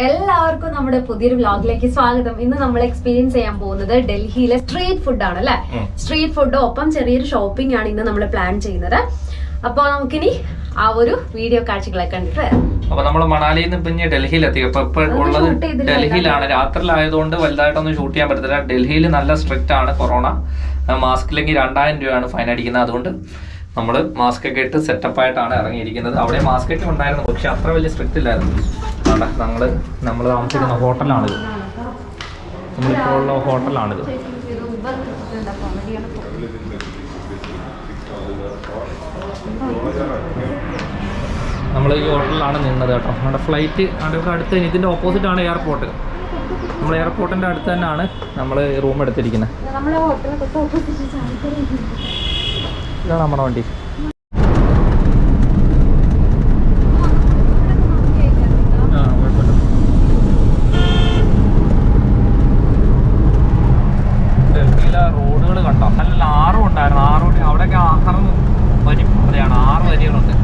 എല്ലാവർക്കും നമ്മുടെ പുതിയൊരു വ്ലോഗിലേക്ക് സ്വാഗതം. ഇന്ന് നമ്മൾ എക്സ്പീരിയൻസ് ചെയ്യാൻ പോകുന്നത് ഡൽഹിയിലെ സ്ട്രീറ്റ് ഫുഡ് ആണ് അല്ലെ? സ്ട്രീറ്റ് ഫുഡ് ഒപ്പം ചെറിയൊരു ഷോപ്പിംഗ് ആണ് ഇന്ന് നമ്മൾ പ്ലാൻ ചെയ്യുന്നത്. അപ്പോൾ നമുക്കിനി ആ ഒരു വീഡിയോ കാഴ്ചകളെ കണ്ടിട്ട് അപ്പൊ നമ്മൾ മണാലിയിൽ നിന്ന് പിന്നെ ഡൽഹിയിലെത്തി. അപ്പൊ ഇപ്പൊ ഉള്ളത്. ഡൽഹിയിലാണ്. രാത്രിയിലായതുകൊണ്ട് വലുതായിട്ടൊന്നും ഷൂട്ട് ചെയ്യാൻ പറ്റത്തില്ല. ഡൽഹിയിൽ നല്ല സ്ട്രിക്റ്റ് ആണ് കൊറോണ. മാസ്കില്ലെങ്കിൽ രണ്ടായിരം രൂപയാണ് ഫൈൻ അടിക്കുന്നത്. അതുകൊണ്ട് നമ്മൾ മാസ്ക് ഒക്കെ ഇട്ട് സെറ്റപ്പ് ആയിട്ടാണ് ഇറങ്ങിയിരിക്കുന്നത്. അവിടെ മാസ്ക് ഒക്കെ ഉണ്ടായിരുന്നു പക്ഷെ അത്ര വലിയ സ്ട്രിക്റ്റ് ഇല്ലായിരുന്നു. ആണ്ടെ, നമ്മൾ നമ്മൾ താമസിക്കുന്ന ഹോട്ടലാണിത് നമ്മളിപ്പോൾ ഉള്ള ഹോട്ടലാണിത് നമ്മൾ ഈ ഹോട്ടലിലാണ് നിന്നത് കേട്ടോ. നമ്മുടെ ഫ്ലൈറ്റ് അടുത്ത് ഇതിന്റെ ഓപ്പോസിറ്റ് ആണ് എയർപോർട്ട് നമ്മൾ എയർപോർട്ടിന്റെ അടുത്ത് തന്നെയാണ് നമ്മൾ റൂം എടുത്തിരിക്കുന്നത്. ഇതാണ് നമ്മുടെ വണ്ടി ആ കുഴപ്പമില്ല ഡൽഹിയിലെ റോഡുകൾ കണ്ടോ നല്ല ആറും ഉണ്ടായിരുന്നു ആറും അവിടെയൊക്കെ ആറ് വരി അതെയാണ് ആറ് വരികളുണ്ട്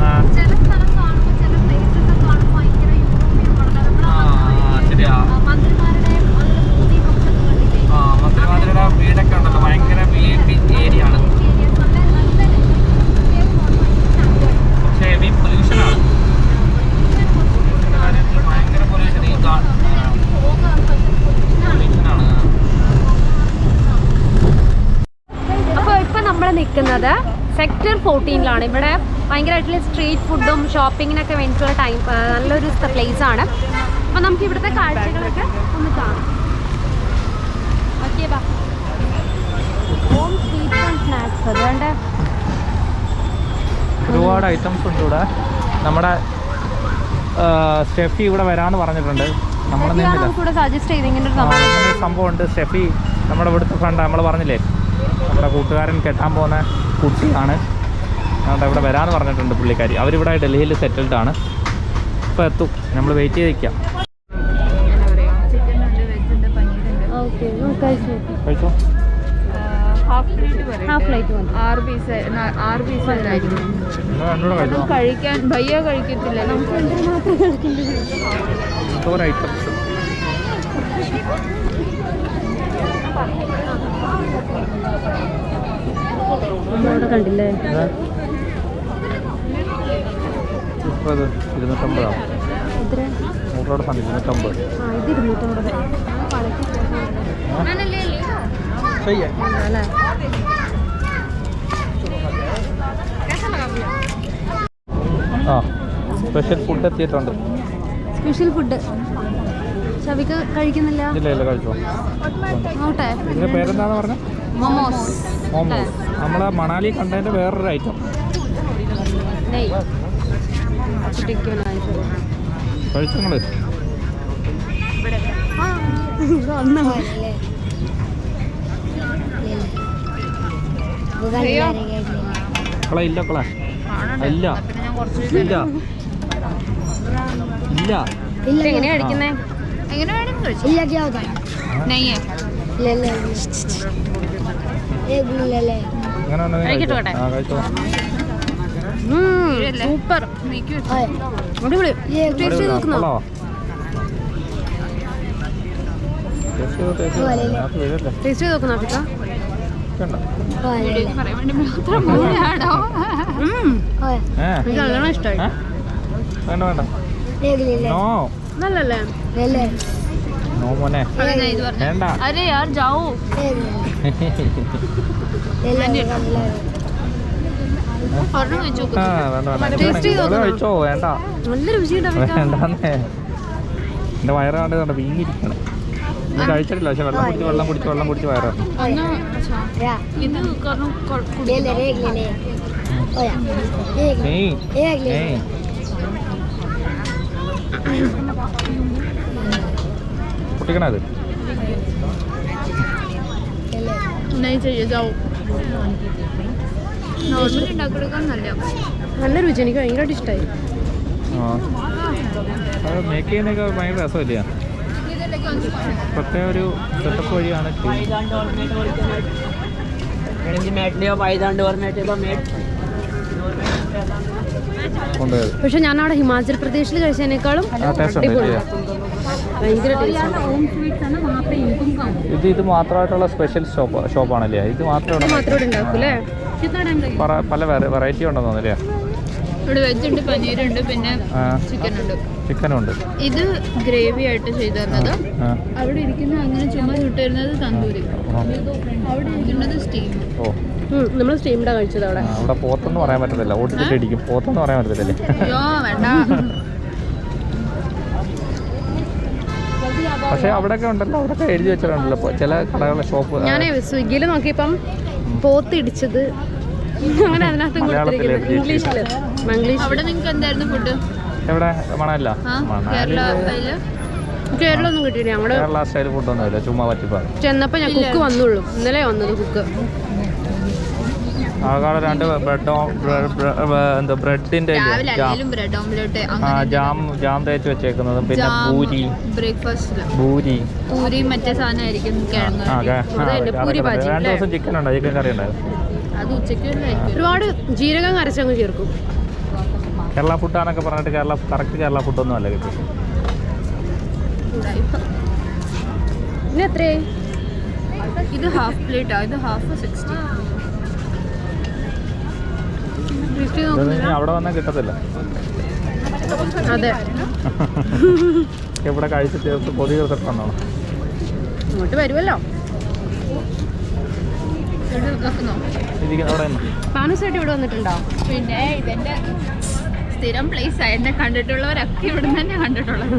ആ. ചില സ്ഥലം കാണുമ്പോൾ ചില പ്ലേസസ് ഒക്കെ കാണുമ്പോൾ ഭയങ്കര യൂറോപ്യൻ മോഡലാണ് ആ, ആ, ശരിയാ. മന്ത്രിമാരുടെ അതിൽ മൂവി കുറച്ചൊക്കെ കണ്ടില്ലേ ആ മന്ത്രിമാതിരിയുടെ വീടൊക്കെ ഉണ്ടല്ലോ ഭയങ്കര വി ഐ പി ഏരിയ ആണ് പക്ഷേ ഹെവി പൊല്യൂഷനാണ് ഭയങ്കര പൊല്യൂഷൻ ഈ പൊല്യൂഷനാണ് അപ്പോൾ ഇപ്പൊ നമ്മൾ നിൽക്കുന്നത് ഫോർട്ടീനിലാണ് ഇവിടെ ഭയങ്കരമായിട്ടുള്ള സ്ട്രീറ്റ് ഫുഡും ഷോപ്പിങ്ങിനൊക്കെ വേണ്ടിയിട്ടുള്ള ടൈം നല്ലൊരു പ്ലേസ് ആണ് അപ്പോൾ നമുക്ക് ഇവിടുത്തെ കാഴ്ചകളൊക്കെ ഒന്ന് കാണാം. ഓക്കെ ബാ. ഹോം സ്വീറ്റ്സ് ആൻഡ് സ്നാക്സ് അതുകൊണ്ട് ഒരുപാട് ഐറ്റംസ് ഉണ്ട് ഇവിടെ. നമ്മുടെ ഷെഫി സ്റ്റെഫി ഇവിടെ വരാന്ന് പറഞ്ഞിട്ടുണ്ട്. ഒരു സംഭവം ഉണ്ട്. ഷെഫി നമ്മുടെ ഇവിടുത്തെ ഫ്രണ്ട് നമ്മൾ പറഞ്ഞില്ലേ? നമ്മുടെ കൂട്ടുകാരൻ കെട്ടാൻ പോകുന്ന കുട്ടിയാണ്. അതുകൊണ്ട് ഇവിടെ വരാന്ന് പറഞ്ഞിട്ടുണ്ട് പുള്ളിക്കാരി. അവരിവിടെ ഡൽഹിയിൽ സെറ്റിൽഡ് ആണ്. ഇപ്പോൾ എത്തും. നമ്മൾ വെയിറ്റ് ചെയ്ത് നിൽക്കാം ഓക്കെ കഴിച്ചു? പറയും ഹാഫ് പ്ലേറ്റ് മതി ആറ് പീസ് ആറ് പീസ് ആയിരിക്കും നിങ്ങൾ രണ്ടുകൂടെ കഴിച്ചോ കഴിക്കാൻ ഭയ്യ കഴിക്കത്തില്ല നമുക്ക് എന്തോരം ഐറ്റംസ് നമ്മളിവിടെ കണ്ടില്ലേ മുപ്പത് ഇരുന്നൂറ്റമ്പതാണ് നൂറോടെ സാധനം ഇരുന്നൂറ്റമ്പത്. ചെയ്യാം ആ സ്പെഷ്യൽ ഫുഡ് എത്തിയിട്ടുണ്ട്. Special food. ശവിക്ക് കഴിക്കുന്നില്ല. ഇല്ല ഇല്ല കഴിച്ചോ? ഇതിന്റെ പേരെന്താന്ന് പറഞ്ഞ? മൊമോസ്. മോമോസ്. നമ്മളെ മണാലി കണ്ടതിന്റെ വേറൊരു ഐറ്റം നെയ് കുട്ടിക്കുനായിട്ട് കഴിച്ചു നിങ്ങൾ കള ഇല്ല കള ഇല്ല ഇല്ല. ഇല്ല എങ്ങനെയാ അടിക്കുന്നേ എങ്ങനെ വേണം നെയ്യ് കഴിച്ചോ. സൂപ്പർ. അടിപൊളി. ടേസ്റ്റ് നോക്കുന്നോ? ടേസ്റ്റ് നോക്കുന്നോ അഫിക്ക നല്ലോണം ഇഷ്ടമായി? വേണ്ട വേണ്ട. നല്ലല്ലേ? നോ മോനെ. വേണ്ട. അരെ യാർ ജാവോ പറഞ്ഞു വെച്ചു ആ, വേണ്ട വേണ്ട Taste ചെയ്ത് ഇവിടെ നോക്കണം. കഴിച്ചോ വേണ്ട നല്ല രുചിയുണ്ട് അഫിക്ക വേണ്ടാന്നേ എന്റെ വയറാണ്ട് കണ്ട വീങ്ങിയിരിക്കണം ഇത് കഴിച്ചിട്ടില്ല പക്ഷെ വെള്ളം കുടിച്ച് വെള്ളം കുടിച്ച് വെള്ളം കുടിച്ച് വയറാണ് ഒന്ന് ഇത് കാരണം കൊ- കുടിക്കണം. ഏയ് ഏയ് കുട്ടിക്കണ അത് नहीं चाहिए जाओ നോർമൽ ഉണ്ടാക്കിയെടുക്കാൻ നല്ല രുചി എനിക്ക് ഭയങ്കരമായിട്ട് ഇഷ്ടമായി ഭയങ്കര രസമില്ല? പ്രത്യേക ഒരു സെറ്റപ്പ് പക്ഷെ ഞാൻ അവിടെ ഹിമാചൽ പ്രദേശിൽ കഴിച്ചതിനേക്കാളും ഇത് ഇത് മാത്രമായിട്ടുള്ള സ്പെഷ്യൽ ഷോപ്പ് ഷോപ്പാണല്ലേ ഇത് മാത്രമേ മാത്രമേ ഉണ്ടാക്കൂലേ? പല വെറൈറ്റി ഉണ്ടെന്ന് തോന്നുന്നില്ലേ? ഇവിടെ വെജ് ഉണ്ട് പനീർ ഉണ്ട് പിന്നെ ചിക്കൻ ഉണ്ട് ചിക്കനും ഉണ്ട് ഇത് ഗ്രേവി ആയിട്ട് ചെയ്തു തന്നത് അവിടെ ഇരിക്കുന്ന അങ്ങനെ ചുമ്മാ ചുട്ടിരുന്നത് തന്തൂരി. അവിടെ ഇരിക്കുന്നത് സ്റ്റീം. ഓ. നമ്മൾ കഴിച്ചത് അവിടെ. പോത്തെന്ന് പറയാൻ പറ്റത്തില്ല. ഓട്ടിച്ചിട്ട് ഇടിക്കും പോത്തെന്ന് പറയാൻ പറ്റത്തില്ലേ? അയ്യോ വേണ്ട. പക്ഷേ അവിടെയൊക്കെ ഉണ്ടല്ലോ. അവിടെയൊക്കെ എഴുതി വെച്ചിട്ടുണ്ടല്ലോ. ചില കടകളുടെ ഷോപ്പ്. ഞാൻ സ്വിഗ്ഗിയിൽ നോക്കിയപ്പം പോത്ത് ഇടിച്ചത് അങ്ങനെ അതിനകത്ത് കൊടുത്തിരിക്കുന്നത്. ഇംഗ്ലീഷിൽ മംഗ്ലീഷ്. അവിടെ നിങ്ങൾക്ക് എന്തായിരുന്നു ഫുഡ് എവിടെ? മണല്ല കേരള ഒന്നും കിട്ടിയില്ല ഞങ്ങളുടെ കേരള സ്റ്റൈൽ ഫുഡൊന്നുമില്ല ചുമ്മാ പറ്റിപ്പാണ് ചെന്നപ്പോ ഞാൻ കുക്ക് വന്നുള്ളൂ. ഇന്നലെ വന്നത് കുക്ക് ആകാടെ രണ്ട് ബ്രെഡോ എന്താ ബ്രെഡിന്റെ ജാം. അല്ലെങ്കിലും ഓംലെറ്റ് അങ്ങനെ ജാം ജാം തേച്ച് വെച്ചേക്കുന്നതും. പിന്നെ പൂരി. പൂരി. മറ്റേ സാധനമായിരിക്കും പൂരി രണ്ട്? ദിവസം ചിക്കൻ ഉണ്ട് ചിക്കൻ കറി ഉണ്ടായിരുന്നു അത് ഉച്ചയ്ക്ക് ഒരുപാട് ജീരകം കരച്ചങ്ങ് ചേർക്കും. കേരള ഫുഡാന്നൊക്കെ പറഞ്ഞിട്ട് കേരള കറക്റ്റ് കേരള ഫുഡൊന്നും അല്ല കിട്ടും പിന്നെ എത്രയായി ഇത് ഹാഫ് പ്ലേറ്റാ ഇത് ഹാഫ് സിക്സ്റ്റി അവിടെ വന്നാൽ കിട്ടത്തില്ല. അതെ. ഇവിടെ കഴിച്ച് ചേർത്ത് പൊതി ചേർത്തിട്ട് വന്നോളാം. ഇങ്ങോട്ട് വരുമല്ലോ. പാനൂസായിട്ട് ഇവിടെ വന്നിട്ടുണ്ടോ? പിന്നെ ഇതെന്റെ സ്ഥിരം പ്ലേസ് എന്നെ കണ്ടിട്ടുള്ളവരൊക്കെ ഇവിടെ തന്നെ കണ്ടിട്ടുള്ളത്.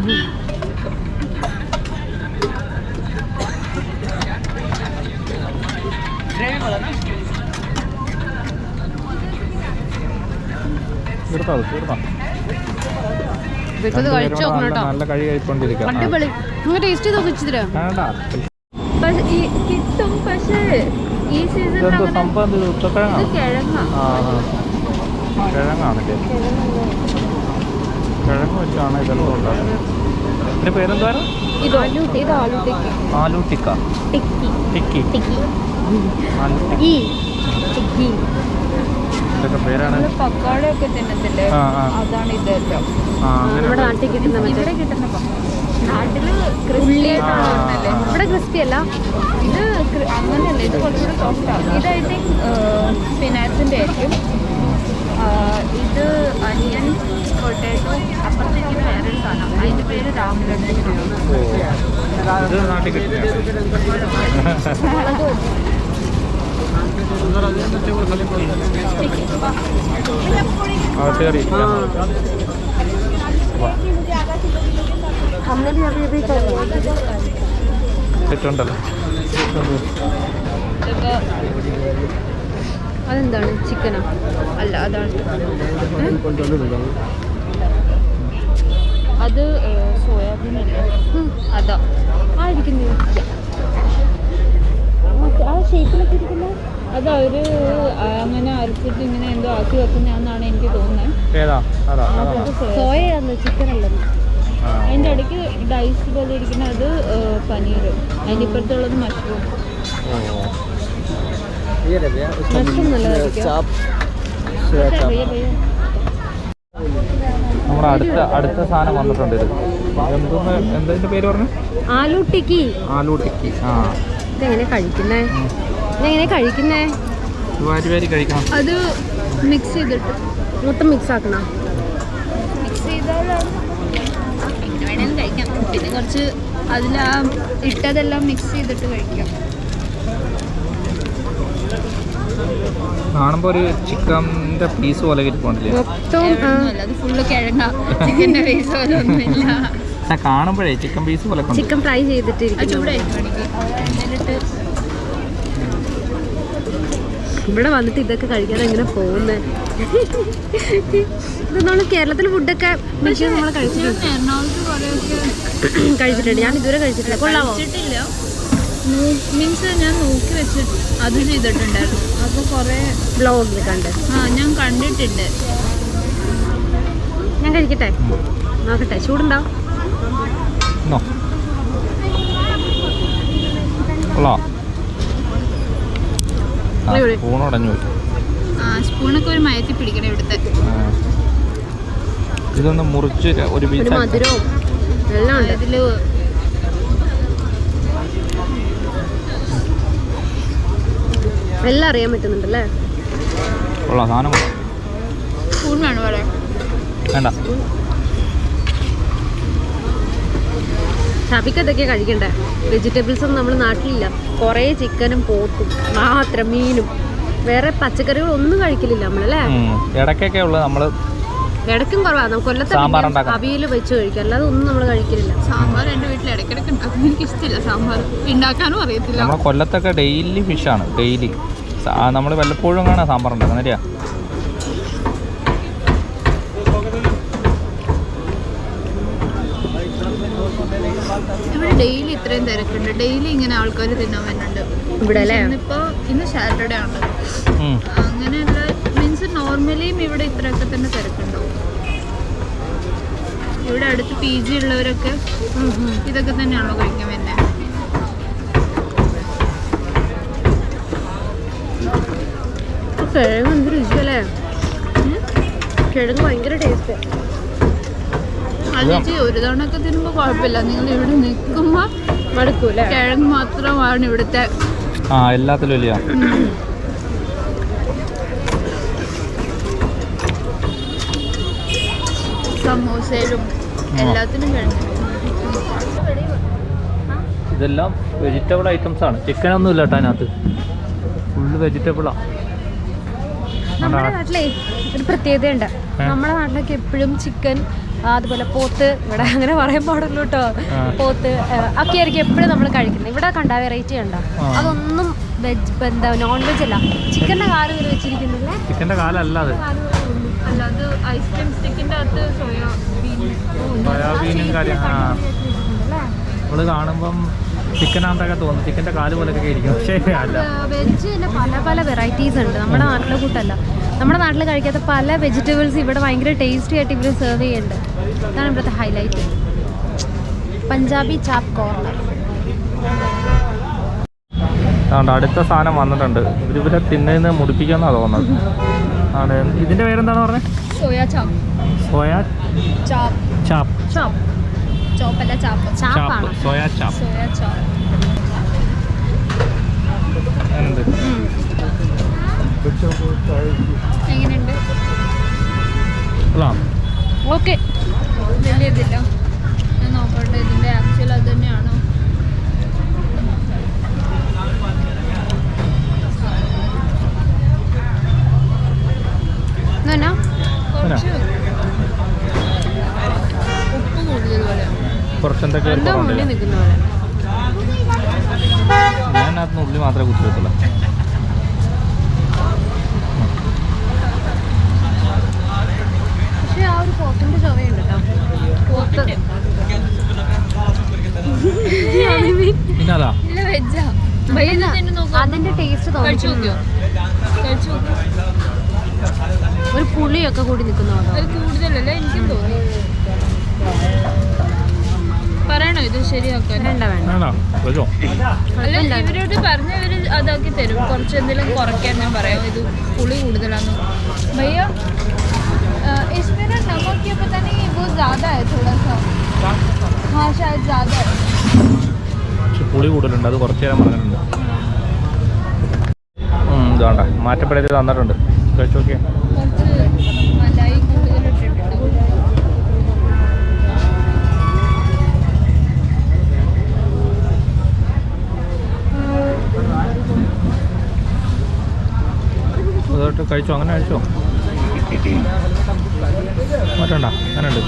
നല്ല കേട്ടോ നല്ല കഴി കഴിക്കൊണ്ടിരിക്കാം അടിപൊളി. ടേസ്റ്റ് ചെയ്ത് വെച്ചിട്ട് വേണ്ട. കിട്ടും പക്ഷേ ഈ സീസണിൽ സംഭവം എന്ത് ഇത് ആ കിഴങ്ങാണല്ലേ കിഴങ്ങ് വെച്ചാണ് ഇതെല്ലാം ഉണ്ടാക്കുന്നത്. ഇതിന്റെ പേരെന്തായാലും ഇത് ആലു ടിക്കി. ടിക്ക. ഇതൊക്കെ പേരാണ്. പക്കോട തിന്നത്തില്ലേ? അതാണ് ഇതല്ലോ. നമ്മുടെ നാട്ടിൽ കിട്ടുന്ന ഇവിടെ കിട്ടുന്ന നാട്ടിൽ ആ. ഇവിടെ ക്രിസ്പി അല്ല. ഇത് അങ്ങനെയല്ല ഇത് കുറച്ചുകൂടി സോഫ്റ്റ് ആണ് ഇത് ഐ തിങ്ക് സ്പിനാച്ചിന്റെ ആയിരിക്കും ഇത് അനിയൻ പൊട്ടേറ്റോ അപ്പുറത്തേക്ക് വേറെ സാധനം അതിന്റെ പേര് രാമലഡ്ഡു अभी ഇതൊക്കെ അതെന്താണ്? ചിക്കനോ? അല്ല അതാണ്. അത് സോയാബീൻ അല്ലേ? അതാ. ആ ഇരിക്കുന്നു ആ ഷേപ്പിലൊക്കെ ഇരിക്കുന്ന. അത് അവർ അങ്ങനെ അരച്ചിട്ട് ഇങ്ങനെ എന്തോ ആക്കി വെക്കുന്നതാണെന്നാണ് എനിക്ക് തോന്നുന്നത്. സോയയാന്ന് ചിക്കൻ അല്ലെന്ന് അതിന്റെ ഇടയ്ക്ക് ഡൈസ് പോലെ ഇരിക്കുന്ന അത് പനീർ അതിന്റെ ഇപ്പുറത്തുള്ളത് മഷ്റൂം. മഷ്റൂം നല്ലതായിരിക്കും നമ്മുടെ അടുത്ത അടുത്ത സാധനം വന്നിട്ടുണ്ട് ഇത്. എന്തോന്ന് എന്തതിന്റെ പേര് പറഞ്ഞു? ആലു ടിക്കി ആലു ടിക്കി ആ. ഇതെങ്ങനെ കഴിക്കുന്നേ? ഇതെങ്ങനെ കഴിക്കുന്നേ? വാരി വാരി കഴിക്കണം. അത് മിക്സ് ചെയ്തിട്ട്. മൊത്തം മിക്സ് ആക്കണ മിക്സ് ചെയ്താലാണ് എങ്ങനെ വേണേലും കഴിക്കാം. പിന്നെ കുറച്ച് അതിൽ ആ ഇട്ടതെല്ലാം മിക്സ് ചെയ്തിട്ട് കഴിക്കാം. കാണുമ്പോൾ ഒരു ചിക്കന്റെ പീസ് പോലെ ഇരിപ്പുണ്ടല്ലേ മൊത്തം കാണുമ്പോഴേ ചിക്കൻ പീസ് പോലെ ചിക്കൻ ഫ്രൈ ചെയ്തിട്ട് ഇവിടെ വന്നിട്ട് ഇതൊക്കെ കഴിക്കാൻ എങ്ങനെ പോകുന്നേ. ഇത് നമ്മൾ കേരളത്തിൽ ഫുഡൊക്കെ മിക്ക നമ്മൾ കഴിച്ചിട്ടുണ്ട്. കഴിച്ചിട്ടുണ്ട്. ഞാൻ ഇതുവരെ കഴിച്ചിട്ടില്ല. കൊള്ളാമോ മീൻസ് ഞാൻ നോക്കി വെച്ചിട്ട് അത് ചെയ്തിട്ടുണ്ടായിരുന്നു. അപ്പോൾ കുറേ ബ്ലോഗിൽ കണ്ട്. ആ ഞാൻ കണ്ടിട്ടുണ്ട്. ഞാൻ കഴിക്കട്ടെ? നോക്കട്ടെ. ചൂടുണ്ടാവും സ്പൂണൊക്കെ ഒരു മയത്തി പിടിക്കണം ഇവിടുത്തെ. ഇതൊന്ന് മുറിച്ച് ഒരു പീസ് മധുരവും എല്ലാം ഉണ്ട്. ഇതിൽ എല്ലാം അറിയാൻ പറ്റുന്നുണ്ടല്ലേ? കൊള്ളാം സാധനം. സ്പൂൺ വേണം പറയാം വേണ്ട. ഷാബിക്ക് അതൊക്കെ കഴിക്കണ്ടേ? വെജിറ്റബിൾസ് ഒന്നും നമ്മുടെ നാട്ടിലില്ല. കുറേ ചിക്കനും പോത്തും മാത്രം മീനും. വേറെ പച്ചക്കറികളൊന്നും കഴിക്കലില്ല നമ്മളല്ലേ? ഇടക്കൊക്കെ ഇടയ്ക്കൊക്കെ ഉള്ളത് നമ്മൾ ഇടയ്ക്കും കുറവാണ് നമുക്ക് കൊല്ലത്തെ. അവിയൽ വെച്ച് കഴിക്കും. അല്ലാതെ ഒന്നും നമ്മൾ കഴിക്കില്ല. സാമ്പാർ എന്റെ വീട്ടിൽ ഇടയ്ക്കിടയ്ക്ക് ഉണ്ടാക്കും. എനിക്ക് ഇഷ്ടമില്ല സാമ്പാർ. ഉണ്ടാക്കാനും അറിയത്തില്ല. കൊല്ലത്തൊക്കെ ഡെയിലി ഫിഷാണ് ഡെയിലി. നമ്മൾ വല്ലപ്പോഴും കാണാൻ സാമ്പാർ ഉണ്ടാക്കുന്നത് അല്ലേ? ഇവിടെ ഡെയിലി ഇത്രയും തിരക്കുണ്ട്. ഡെയിലി ഇങ്ങനെ ആൾക്കാർ തിന്നാൻ വരുന്നുണ്ട്. ഇവിടെ ഇന്നിപ്പോ ഇന്ന് സാറ്റർഡേ ആണ്. അങ്ങനെയുള്ള മീൻസ് നോർമലിയും ഇവിടെ ഇത്രയൊക്കെ തന്നെ തിരക്കുണ്ടാവും. ഇവിടെ അടുത്ത് പി ജി ഉള്ളവരൊക്കെ ഇതൊക്കെ തന്നെയാണോ കഴിക്കാൻ വരുന്നത് കിഴങ്ങ് എന്ത് രുചിയല്ലേ? കിഴങ്ങ് ഭയങ്കര ടേസ്റ്റ് ചേച്ചി ഒരു ഒക്കെ തിന്നുമ്പോൾ കുഴപ്പമില്ല. നിങ്ങൾ ഇവിടെ നിൽക്കുമ്പോൾ കിഴങ്ങ് മാത്രമാണ് ഇവിടുത്തെ ആ എല്ലാത്തിലും ഇല്ല. സമോസയിലും എല്ലാത്തിനും കിഴങ്ങ് ഇതെല്ലാം വെജിറ്റബിൾ ഐറ്റംസ് ആണ്. ചിക്കൻ ഒന്നും ഇല്ല കേട്ടോ അതിനകത്ത്. ഫുള്ള് വെജിറ്റബിളാ നമ്മുടെ നാട്ടിലേ ഒരു പ്രത്യേകതയുണ്ട്. നമ്മുടെ നാട്ടിലൊക്കെ എപ്പോഴും ചിക്കൻ അതുപോലെ പോത്ത് ഇവിടെ അങ്ങനെ പറയാൻ പാടുള്ളൂ കേട്ടോ. പോത്ത് ഒക്കെ ആയിരിക്കും എപ്പോഴും നമ്മൾ കഴിക്കുന്നത്. ഇവിടെ കണ്ട വെറൈറ്റി ഉണ്ടോ? അതൊന്നും വെജ് എന്താ നോൺ വെജ് അല്ല. ചിക്കന്റെ കാൽ വരെ വെച്ചിരിക്കുന്നില്ലേ ചിക്കന്റെ കാലല്ല അത്. അല്ലാതെ ഐസ്ക്രീം സ്റ്റിക്കിന്റെ അകത്ത് സോയാബീൻ സോയാബീനും നമ്മൾ കാണുമ്പം ചിക്കനാണെന്നൊക്കെ തോന്നുന്നു ചിക്കന്റെ കാൽ പോലെയൊക്കെ ഇരിക്കും. പക്ഷേ അല്ല വെജ് തന്നെ പല പല വെറൈറ്റീസ് ഉണ്ട്. നമ്മുടെ നാട്ടിലെ കൂട്ടല്ല. നമ്മുടെ നാട്ടിൽ കഴിക്കാത്ത പല വെജിറ്റബിൾസ് ഇവിടെ ഭയങ്കര ടേസ്റ്റി ആയിട്ട് ഇവർ സെർവ് ചെയ്യുന്നുണ്ട്. അതാണ് ഇവിടുത്തെ ഹൈലൈറ്റ് പഞ്ചാബി ചാപ് കോർണർ അതുകൊണ്ട് അടുത്ത സാധനം വന്നിട്ടുണ്ട്. ഇവരിവരെ ഇവരെ തിന്നുന്ന മുടിപ്പിക്കാന്നാണ് തോന്നുന്നത്. ആണ്. ഇതിന്റെ പേരെന്താണ് പറഞ്ഞത് സോയാ ചാപ്പ്. സോയാ ചാപ്പ്. ചാപ്പ്. ചാപ്പ്. ചോപ്പല്ല ചാപ്പ്. ചാപ്പ്. ചാപ്പാണ് സോയാ ചാപ്പ്. സോയാ ചാപ്പ് എന്ത് എങ്ങനെയുണ്ട് കൊള്ളാം ഓക്കെ വലിയ ഇതില്ല ഞാൻ നോക്കട്ടെ ഇതിന്റെ ആക്ച്വൽ അത് തന്നെയാണോ എന്നാ കുറച്ച് ഉപ്പ് കൂടുതൽ പോലെ കുറച്ചെന്തൊക്കെ ഒരു എന്തോ കുറവുണ്ട് മുന്നിൽ നിൽക്കുന്ന പോലെ ഞാൻ അതിനകത്ത് ഉള്ളി മാത്രമേ കുത്തി വെക്കുള്ളൂ പക്ഷേ ആ ഒരു പോത്തിന്റെ ചൊവയുണ്ട് കേട്ടോ പോത്ത് പിന്നെ അതാ ഉള്ളി മാത്രമേ അതിന്റെ ടേസ്റ്റ് നോക്കിയോ ഒരു പുളിയൊക്കെ കൂടി നിൽക്കുന്ന അത് കൂടുതലല്ലേ? എനിക്കും തോന്നി. പറയണോ ഇത് ശരിയാക്കാൻ വേണ്ട വേണ്ട വേണ്ട വെച്ചോ അല്ല ഇവരോട് പറഞ്ഞ ഇവര് അതാക്കി തരും കുറച്ച് എന്തെങ്കിലും കുറയ്ക്കാൻ ഞാൻ പറയാം ഇത് പുളി കൂടുതലാന്ന് भैया अ, इसमें ना नमक ये पता नहीं वो ज़्यादा है थोड़ा सा हाँ शायद ज़्यादा है പക്ഷെ പുളി കൂടുതലുണ്ട് അത് കുറച്ച് നേരം പറഞ്ഞിട്ടുണ്ട് ഉം, ഇതാണ്ട മാറ്റപ്പെടുത്തി തന്നിട്ടുണ്ട് കഴിച്ചു നോക്കിയേ അതായിട്ട് കഴിച്ചോ? അങ്ങനെ കഴിച്ചോ? മാറ്റണ്ട അങ്ങനെ ഉണ്ട്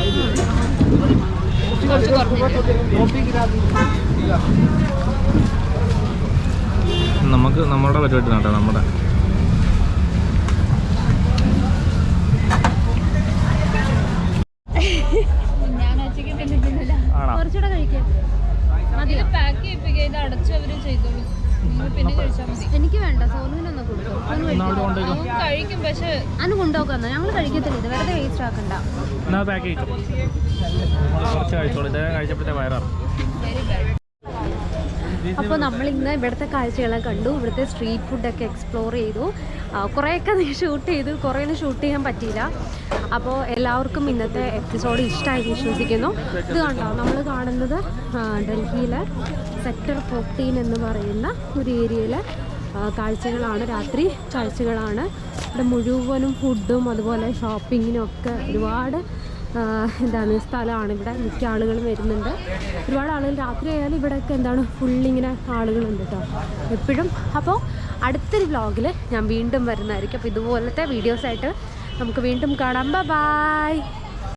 നമുക്ക് നമ്മുടെ പരിപാടി നട്ടോ നമ്മുടെ. ആണോ? കുറച്ചുകൂടെ കഴിക്കാം. അതിൽ പാക്ക് ചെയ്യിപ്പിക്കുക ഇത് അടച്ച് അവർ ചെയ്തോളൂ. എനിക്ക് വേണ്ട സോനുവിനൊന്ന് കൊടുക്കും കഴിക്കും? പക്ഷെ അന്ന് കൊണ്ടുപോക്കാന്ന് ഞങ്ങൾ കഴിക്കത്തില്ല. ഇത് വെറുതെ വേസ്റ്റ് ആക്കണ്ട. എന്നാ പാക്ക് കഴിച്ചോ കുറച്ച് കഴിച്ചോളൂ. ഇത് കഴിച്ചപ്പോഴത്തെ ബാഡ് അപ്പോൾ നമ്മൾ ഇന്ന് ഇവിടുത്തെ കാഴ്ചകളെ കണ്ടു ഇവിടുത്തെ സ്ട്രീറ്റ് ഫുഡൊക്കെ എക്സ്പ്ലോർ ചെയ്തു. കുറേയൊക്കെ ഷൂട്ട് ചെയ്തു കുറേ ഒന്നും ഷൂട്ട് ചെയ്യാൻ പറ്റിയില്ല. അപ്പോൾ എല്ലാവർക്കും ഇന്നത്തെ എപ്പിസോഡ് ഇഷ്ടമായി വിശ്വസിക്കുന്നു. ഇത് കണ്ടോ നമ്മൾ കാണുന്നത് ഡൽഹിയിലെ സെക്ടർ ഫോർട്ടീൻ എന്ന് പറയുന്ന ഒരു ഏരിയയിലെ കാഴ്ചകളാണ് രാത്രി കാഴ്ചകളാണ്. ഇവിടെ മുഴുവനും ഫുഡും അതുപോലെ ഷോപ്പിങ്ങിനും ഒക്കെ ഒരുപാട് എന്താണ് സ്ഥലമാണ്. ഇവിടെ മിക്ക ആളുകളും വരുന്നുണ്ട്. ഒരുപാട് ആളുകൾ രാത്രി ആയാലും ഇവിടെയൊക്കെ എന്താണ് ഫുള്ളിങ്ങനെ ആളുകളുണ്ട് കേട്ടോ എപ്പോഴും. അപ്പോൾ അടുത്തൊരു വ്ളോഗിൽ ഞാൻ വീണ്ടും വരുന്നതായിരിക്കും. അപ്പോൾ ഇതുപോലത്തെ വീഡിയോസായിട്ട് നമുക്ക് വീണ്ടും കാണാം. ബൈ